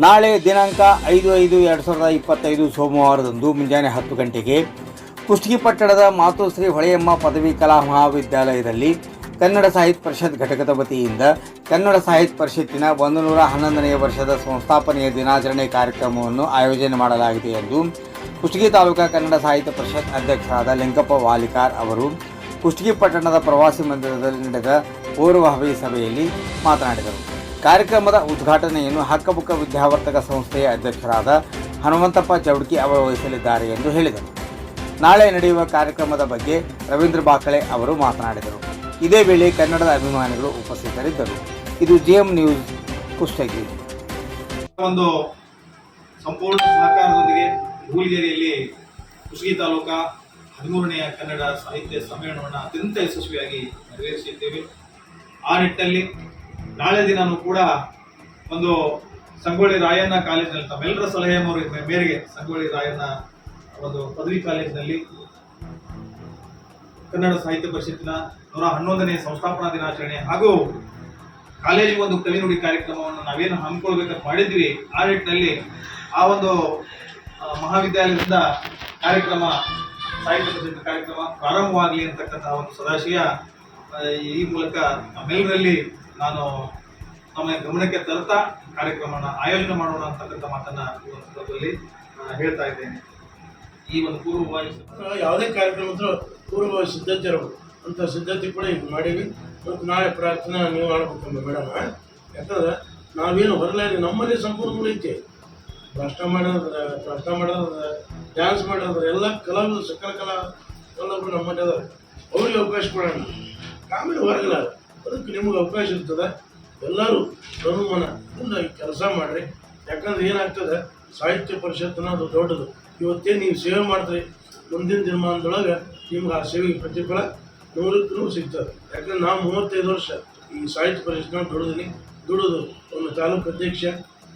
ನಾಳೆ ದಿನಾಂಕ ಐದು ಐದು ಎರಡು ಸಾವಿರದ ಇಪ್ಪತ್ತೈದು ಸೋಮವಾರದಂದು ಮುಂಜಾನೆ ಹತ್ತು ಗಂಟೆಗೆ ಕುಷ್ಟಗಿ ಪಟ್ಟಣದ ಮಾತೋಶ್ರೀ ಹೊಳೆಯಮ್ಮ ಪದವಿ ಕಲಾ ಮಹಾವಿದ್ಯಾಲಯದಲ್ಲಿ ಕನ್ನಡ ಸಾಹಿತ್ಯ ಪರಿಷತ್ ಘಟಕದ ವತಿಯಿಂದ ಕನ್ನಡ ಸಾಹಿತ್ಯ ಪರಿಷತ್ತಿನ ಒಂದು ನೂರ ಹನ್ನೊಂದನೆಯ ವರ್ಷದ ಸಂಸ್ಥಾಪನೆಯ ದಿನಾಚರಣೆ ಕಾರ್ಯಕ್ರಮವನ್ನು ಆಯೋಜನೆ ಮಾಡಲಾಗಿದೆ ಎಂದು ಕುಷ್ಟಗಿ ತಾಲೂಕಾ ಕನ್ನಡ ಸಾಹಿತ್ಯ ಪರಿಷತ್ ಅಧ್ಯಕ್ಷರಾದ ಲಿಂಗಪ್ಪ ವಾಲಿಕಾರ್ ಅವರು ಕುಷ್ಟಗಿ ಪಟ್ಟಣದ ಪ್ರವಾಸಿ ಮಂದಿರದಲ್ಲಿ ನಡೆದ ಪೂರ್ವಭಾವಿ ಸಭೆಯಲ್ಲಿ ಮಾತನಾಡಿದರು. ಕಾರ್ಯಕ್ರಮದ ಉದ್ಘಾಟನೆಯನ್ನು ಹಕ್ಕಬುಕ್ಕ ವಿದ್ಯಾವರ್ತಕ ಸಂಸ್ಥೆಯ ಅಧ್ಯಕ್ಷರಾದ ಹನುಮಂತಪ್ಪ ಚೌಡ್ಕಿ ಅವರು ವಹಿಸಲಿದ್ದಾರೆ ಎಂದು ಹೇಳಿದರು. ನಾಳೆ ನಡೆಯುವ ಕಾರ್ಯಕ್ರಮದ ಬಗ್ಗೆ ರವೀಂದ್ರ ಬಾಕಳೆ ಅವರು ಮಾತನಾಡಿದರು. ಇದೇ ವೇಳೆ ಕನ್ನಡದ ಅಭಿಮಾನಿಗಳು ಉಪಸ್ಥಿತರಿದ್ದರು. ಇದು ಜಿಎಂ ನ್ಯೂಸ್, ಕುಷ್ಟಗಿ. ಒಂದು ಸಂಪೂರ್ಣ ಸಹಕಾರದೊಂದಿಗೆ ಹೂಲಿಗೆರೆಯಲ್ಲಿ ಕುಷ್ಟಗಿ ತಾಲೂಕಾ ಹದಿಮೂರನೆಯ ಕನ್ನಡ ಸಾಹಿತ್ಯ ಸಮ್ಮೇಳನವನ್ನು ಅತ್ಯಂತ ಯಶಸ್ವಿಯಾಗಿ ನೆರವೇರಿಸಿದ್ದೇವೆ. ಆ ನಿಟ್ಟಿನಲ್ಲಿ ನಾಳೆ ದಿನವೂ ಕೂಡ ಒಂದು ಸಂಗೊಳ್ಳಿ ರಾಯಣ್ಣ ಕಾಲೇಜಿನಲ್ಲಿ ತಮ್ಮೆಲ್ಲರ ಸಲಹೆ ಮೋರೆ- ಮೇರೆಗೆ ಸಂಗೊಳ್ಳಿ ರಾಯಣ್ಣ ಒಂದು ಪದವಿ ಕಾಲೇಜಿನಲ್ಲಿ ಕನ್ನಡ ಸಾಹಿತ್ಯ ಪರಿಷತ್ತಿನ ನೂರ ಹನ್ನೊಂದನೇ ಸಂಸ್ಥಾಪನಾ ದಿನಾಚರಣೆ ಹಾಗೂ ಕಾಲೇಜಿಗೆ ಒಂದು ಕವಿನುಡಿ ಕಾರ್ಯಕ್ರಮವನ್ನು ನಾವೇನು ಹಮ್ಮಿಕೊಳ್ಬೇಕಂತ ಮಾಡಿದ್ವಿ, ಆ ನಿಟ್ಟಿನಲ್ಲಿ ಆ ಒಂದು ಮಹಾವಿದ್ಯಾಲಯದಿಂದ ಕಾರ್ಯಕ್ರಮ, ಸಾಹಿತ್ಯ ಪರಿಷತ್ ಕಾರ್ಯಕ್ರಮ ಪ್ರಾರಂಭವಾಗಲಿ ಅಂತಕ್ಕಂತಹ ಒಂದು ಸದಾಶಯ ಈ ಮೂಲಕ ನಮ್ಮೆಲ್ಲರಲ್ಲಿ ನಾನು ನಮ್ಮ ಗಮನಕ್ಕೆ ತರುತ್ತಾ ಕಾರ್ಯಕ್ರಮನ ಆಯೋಜನೆ ಮಾಡೋಣ ಅಂತಕ್ಕಂಥ ಮಾತನ್ನ ಈ ಸಂದರ್ಭದಲ್ಲಿ ಹೇಳ್ತಾ ಇದ್ದೇನೆ. ಈ ಒಂದು ಪೂರ್ವಭಾವಿ ಯಾವುದೇ ಕಾರ್ಯಕ್ರಮ ಇದ್ರೂ ಪೂರ್ವ ಸಿದ್ಧತೆ ಇರಬೇಕು. ಅಂತ ಸಿದ್ಧತೆ ಕೂಡ ಈಗ ಮಾಡೀವಿ ಮತ್ತು ನಾಳೆ ಪ್ರಾರ್ಥನೆ ನೀವು ಮಾಡ್ಬೇಕಂದ್ರೆ ಮೇಡಮ್. ಯಾಕಂದ್ರೆ ನಾವೇನು ಹೊರಲಾಗಿ ನಮ್ಮಲ್ಲಿ ಸಂಪೂರ್ಣ ಐತಿ. ಭಾಷಣ ಮಾಡೋದ್ರ ಭಾಷಣ ಮಾಡೋದ್ರ ಡ್ಯಾನ್ಸ್ ಮಾಡೋದ್ರ ಎಲ್ಲ ಕಲಾವಿದರು, ಸಕಲ ಕಲಾ ಎಲ್ಲೊಬ್ರು ನಮ್ಮಲ್ಲಿ ಅದಾರೆ ಅವ್ರಿಗೆ ಅವಕಾಶ ಕೊಡೋಣ. ಆಮೇಲೆ ಹೊರಗಲ್ಲ ಅದಕ್ಕೆ ನಿಮಗೆ ಅವಕಾಶ ಇರ್ತದೆ. ಎಲ್ಲರೂ ತನುಮನ ಮುಂದೆ ಕೆಲಸ ಮಾಡಿರಿ. ಯಾಕಂದ್ರೆ ಏನಾಗ್ತದೆ, ಸಾಹಿತ್ಯ ಪರಿಷತ್ ಅದು ದೊಡ್ಡದು. ಇವತ್ತೇ ನೀವು ಸೇವೆ ಮಾಡಿದ್ರಿ ಮುಂದಿನ ದಿನಮಾನದೊಳಗೆ ನಿಮ್ಗೆ ಆ ಸೇವೆಗೆ ಪ್ರತಿಫಲ ನೂರಕ್ಕೆ ನೂರು ಸಿಗ್ತದೆ. ಯಾಕಂದ್ರೆ ನಾವು ಮೂವತ್ತೈದು ವರ್ಷ ಈ ಸಾಹಿತ್ಯ ಪರಿಷತ್ನ ದುಡಿದೀನಿ. ದುಡಿದು ಒಂದು ತಾಲೂಕು ಅಧ್ಯಕ್ಷ,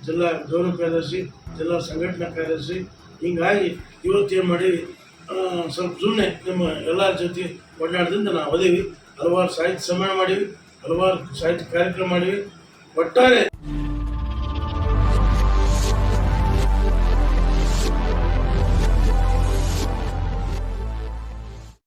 ಜಿಲ್ಲಾ ಗೌರವ ಕಾರ್ಯದರ್ಶಿ, ಜಿಲ್ಲಾ ಸಂಘಟನಾ ಕಾರ್ಯದರ್ಶಿ. ಹಿಂಗಾಗಿ ಇವತ್ತೇನು ಮಾಡಿ ಸ್ವಲ್ಪ ಸುಮ್ಮನೆ ನಿಮ್ಮ ಎಲ್ಲರ ಜೊತೆ ಒಡನಾಟದಿಂದ ನಾವು ಓದೀವಿ ಹಲವಾರು ಸಾಹಿತ್ಯ ಸಮ್ಮೇಳನ ಮಾಡೀವಿ ಹಲವಾರು ಸಾಹಿತ್ಯ ಕಾರ್ಯಕ್ರಮ ಮಾಡೀವಿ. ಒಟ್ಟಾರೆ